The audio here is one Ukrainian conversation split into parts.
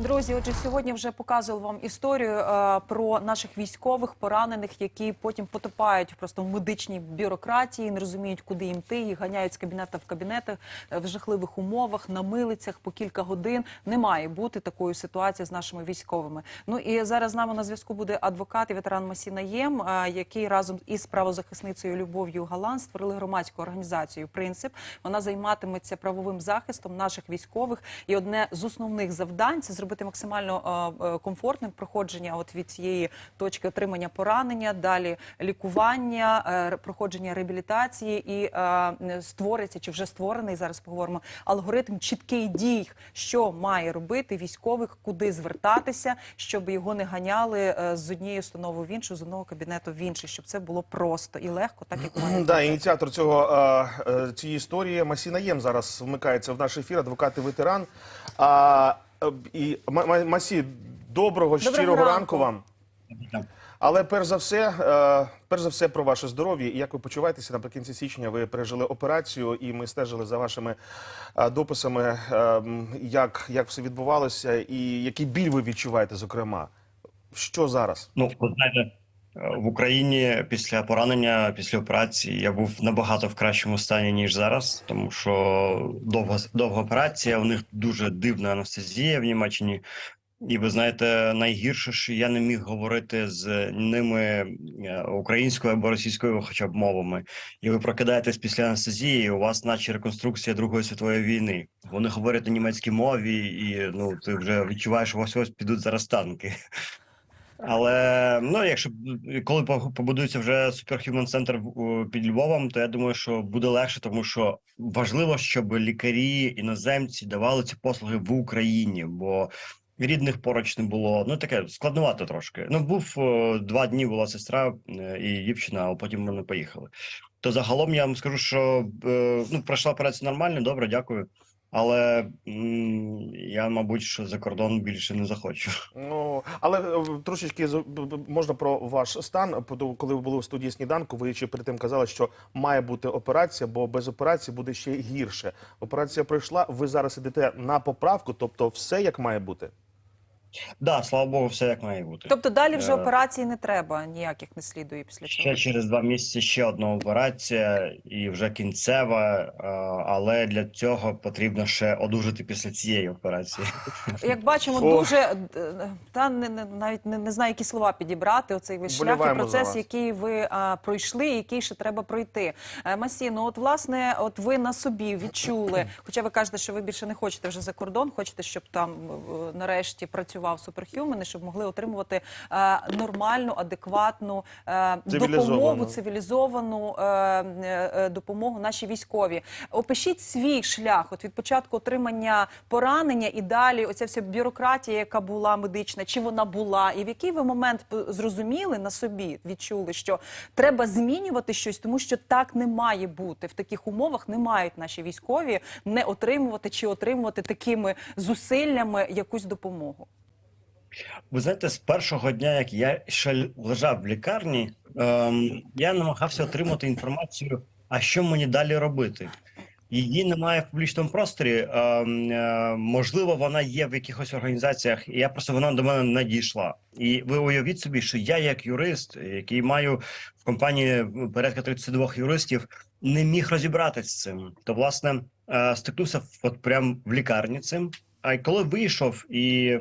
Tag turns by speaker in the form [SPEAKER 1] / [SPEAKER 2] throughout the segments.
[SPEAKER 1] Друзі, отже, сьогодні вже показував вам історію е, про наших військових поранених, які потім потопають просто в медичній бюрократії, не розуміють, куди їм йти, їх ганяють з кабінета в кабінети е, в жахливих умовах, на милицях по кілька годин. Не має бути такої ситуації з нашими військовими. Ну і зараз з нами на зв'язку буде адвокат і ветеран Масіна Єм, е, який разом із правозахисницею Любов'ю Галан створили громадську організацію Принцип. Вона займатиметься правовим захистом наших військових. І одне з основних завдань це зробити максимально е, комфортним проходження от від цієї точки отримання поранення, далі лікування, е, проходження реабілітації і е, створиться чи вже створений зараз. Поговоримо алгоритм чіткий дій, що має робити військових, куди звертатися, щоб його не ганяли з однієї установи в іншу, з одного кабінету в інший, щоб це було просто і легко, так як має
[SPEAKER 2] Да, ініціатор цього цієї історії Масіна Єм зараз вмикається в наш ефір, адвокат і ветеран. А, і Ма- Ма- Масі, доброго, щирого
[SPEAKER 1] ранку.
[SPEAKER 2] ранку вам. Але перш за все, е, перш за все про ваше здоров'я. І як ви почуваєтеся наприкінці січня? Ви пережили операцію, і ми стежили за вашими е, дописами, е, як, як все відбувалося, і який біль ви відчуваєте, зокрема. Що зараз?
[SPEAKER 3] Ну, знаєте, е, в Україні після поранення, після операції я був набагато в кращому стані ніж зараз, тому що довга довга операція. У них дуже дивна анестезія в Німеччині. І ви знаєте, найгірше, що я не міг говорити з ними е, українською або російською, хоча б мовами. І ви прокидаєтесь після анестезії. У вас, наче реконструкція Другої світової війни. Вони говорять на німецькій мові, і ну ти вже відчуваєш, що ось ось підуть зараз танки. Але ну, якщо коли побудується вже Superhuman Center під Львовом, то я думаю, що буде легше, тому що важливо, щоб лікарі іноземці давали ці послуги в Україні, бо рідних поруч не було. Ну таке складновато трошки. Ну був два дні. Була сестра е, і дівчина, а потім вони поїхали. То загалом я вам скажу, що е, ну пройшла операція нормально, добре, дякую. Але я, мабуть, що за кордон більше не захочу.
[SPEAKER 2] Ну, але е, трошечки можна про ваш стан. Коли ви були в студії сніданку, ви ще перед тим казали, що має бути операція, бо без операції буде ще гірше. Операція пройшла. Ви зараз ідете на поправку, тобто все як має бути.
[SPEAKER 3] Да, слава Богу, все як має бути.
[SPEAKER 1] Тобто далі вже
[SPEAKER 3] Е,
[SPEAKER 1] операції не треба, ніяких не слідує після цього.
[SPEAKER 3] Ще через два місяці ще одна операція, і вже кінцева. е, Але для цього потрібно ще одужати після цієї операції.
[SPEAKER 1] Як бачимо,
[SPEAKER 2] Ох.
[SPEAKER 1] дуже е, та не, не навіть не, не знаю, які слова підібрати. Оцей весь шлях і процес, який ви а, пройшли, і який ще треба пройти. Е, Масі, ну от власне, от ви на собі відчули. Хоча ви кажете, що ви більше не хочете вже за кордон, хочете, щоб там нарешті працював Superhuman, і щоб могли отримувати е, нормальну, адекватну е,
[SPEAKER 2] Цивілізовану.
[SPEAKER 1] допомогу, цивілізовану е, е, е, допомогу наші військові. Опишіть свій шлях от від початку отримання поранення і далі оця вся бюрократія, яка була медична, чи вона була, і в який ви момент зрозуміли на собі, відчули, що треба змінювати щось, тому що так не має бути в таких умовах. Не мають наші військові не отримувати чи отримувати такими зусиллями якусь допомогу.
[SPEAKER 3] Ви знаєте, з першого дня, як я ще лежав в лікарні, ем, я намагався отримати інформацію, а що мені далі робити. Її немає в публічному просторі. Ем, е, можливо, вона є в якихось організаціях, і я просто вона до мене не дійшла. І ви уявіть собі, що я, як юрист, який маю в компанії порядка 32 юристів, не міг розібратися з цим. То, власне, е, стикнувся от прям в лікарні цим. А коли вийшов і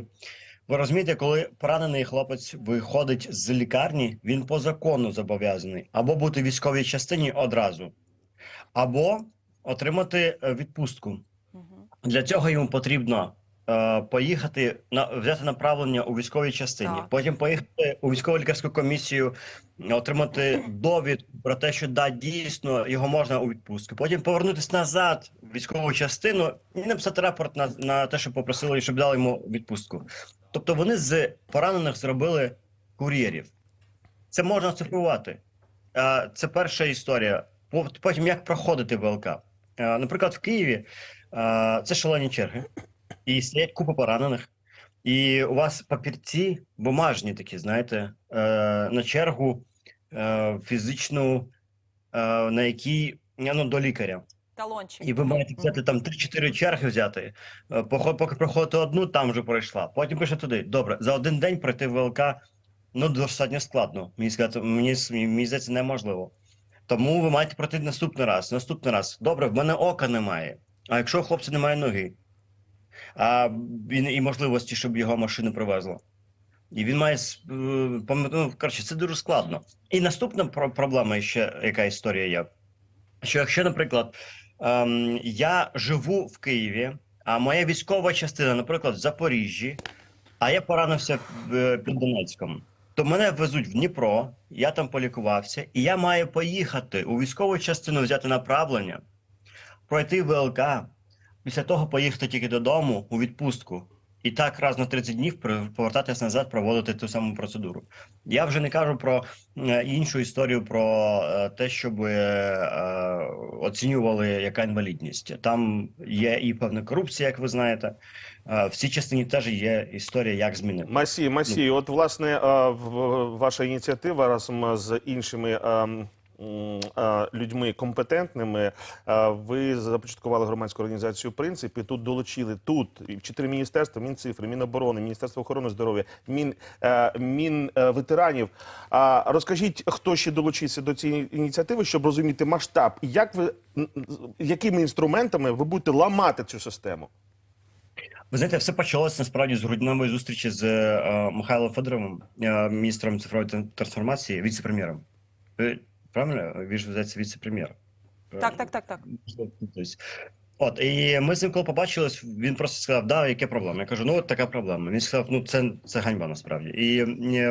[SPEAKER 3] ви розумієте, коли поранений хлопець виходить з лікарні, він по закону зобов'язаний або бути в військовій частині одразу, або отримати е, відпустку. Для цього йому потрібно е, поїхати на взяти направлення у військовій частині,
[SPEAKER 1] Так.
[SPEAKER 3] потім поїхати у військово лікарську комісію, отримати довідку про те, що да, дійсно його можна у відпустку. Потім повернутися назад в військову частину і написати рапорт на, на те, що попросили, щоб дали йому відпустку. Тобто вони з поранених зробили кур'єрів. Це можна цифрувати. Е, Це перша історія. Потім як проходити ВЛК. Е, Наприклад, в Києві е, це шалені черги, і стоять купа поранених. І у вас папірці бумажні такі, знаєте, на чергу фізичну на якій ну, до лікаря.
[SPEAKER 1] Талончик.
[SPEAKER 3] І ви маєте взяти там 3-4 черги взяти. Е, Поки проходите одну, там вже пройшла. Потім пише туди. Добре, за один день пройти ВЛК ну достатньо складно. Мені сказати, мені, мені здається, неможливо. Тому ви маєте пройти наступний раз. Наступний раз. Добре, в мене ока немає. А якщо у хлопця немає ноги, а він і можливості, щоб його машину привезла. І він має е, ну, коротше, це дуже складно. І наступна про- проблема ще яка історія є. Що якщо, наприклад, ем, я живу в Києві, а моя військова частина, наприклад, в Запоріжжі, а я поранився е, під Донецьком, то мене везуть в Дніпро, я там полікувався, і я маю поїхати у військову частину взяти направлення, пройти ВЛК, після того поїхати тільки додому у відпустку. І так раз на 30 днів повертатись назад, проводити ту саму процедуру. Я вже не кажу про е, іншу історію про е, те, щоб е, оцінювали яка інвалідність. Там є і певна корупція, як ви знаєте. В цій частині теж є історія, як змінити.
[SPEAKER 2] Масі, Масі, от власне ваша ініціатива разом з іншими е, м, е, людьми компетентними. Ви започаткували громадську організацію «Принцип» і тут долучили тут чотири міністерства: Мінцифри, Міноборони, Міністерство охорони здоров'я, Мін, е, Мін е. Розкажіть, хто ще долучився до цієї ініціативи, щоб розуміти масштаб, як ви якими інструментами ви будете ламати цю систему?
[SPEAKER 3] Ви знаєте, все почалося насправді з грудневої зустрічі з е, Михайлом Федоровим, е, міністром цифрової трансформації, віце-прем'єром. Ви правильно? Він ж здається, віце-прем'єр.
[SPEAKER 1] Так, так, так, так.
[SPEAKER 3] От, і ми з ним коли побачились, він просто сказав, да, яке проблема. Я кажу, ну от така проблема. Він сказав, ну це, це ганьба насправді. І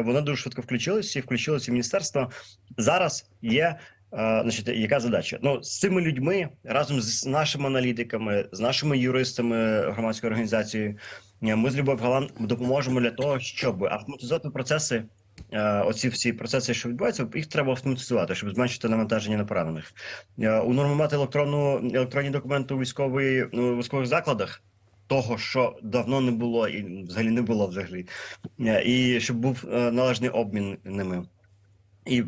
[SPEAKER 3] вони дуже швидко включилися і включилося в міністерство. Зараз є. е, Значить, яка задача? Ну з цими людьми разом з нашими аналітиками, з нашими юристами громадської організації, ми з Любов Галан допоможемо для того, щоб автоматизувати процеси. Е, Оці всі процеси, що відбуваються, їх треба автоматизувати, щоб зменшити навантаження на поранених. Е, унормувати електронну електронні документи у військової ну, військових закладах. Того, що давно не було і взагалі не було взагалі, Е, і щоб був належний обмін ними. І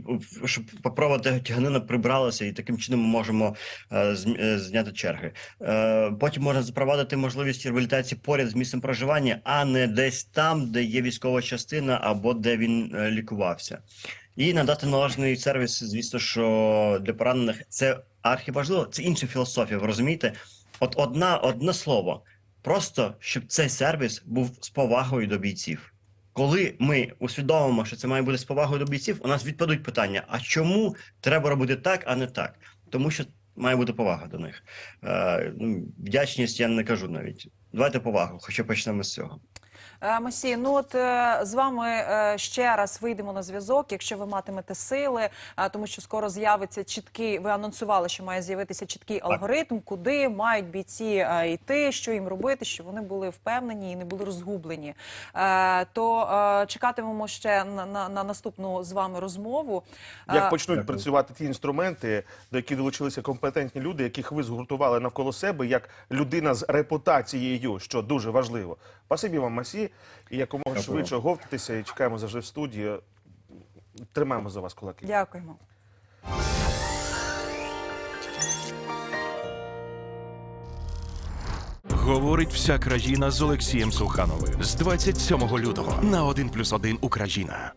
[SPEAKER 3] щоб попробувати тяганина прибралася, і таким чином ми можемо е, е, зняти черги. Е, потім можна запровадити можливість реабілітації поряд з місцем проживання, а не десь там, де є військова частина або де він е, лікувався. І надати належний сервіс, звісно, що для поранених це архіважливо, це інша філософія. Ви розумієте? От одна, одне слово, просто щоб цей сервіс був з повагою до бійців. Коли ми усвідомимо, що це має бути з повагою до бійців, у нас відпадуть питання: а чому треба робити так, а не так? Тому що має бути повага до них. Е, ну, вдячність я не кажу навіть. Давайте повагу, хоча почнемо з цього.
[SPEAKER 1] Е, Масі, ну от е, з вами е, ще раз вийдемо на зв'язок, якщо ви матимете сили, тому що скоро з'явиться чіткий. Ви анонсували, що має з'явитися чіткий алгоритм, куди мають бійці йти, що їм робити, щоб вони були впевнені і не були розгублені. То чекатимемо ще на, на, на наступну з вами розмову.
[SPEAKER 2] Як почнуть працювати ті інструменти, до яких долучилися компетентні люди, яких ви згуртували навколо себе, як людина з репутацією, що дуже важливо. Спасибі вам, Масі, і якомога
[SPEAKER 3] Дякую.
[SPEAKER 2] швидше говтатися і чекаємо завжди в студії. Тримаємо за вас кулаки.
[SPEAKER 1] Дякуємо.
[SPEAKER 4] Говорить вся країна з Олексієм Сухановим з 27 лютого на 1+,1 Україна.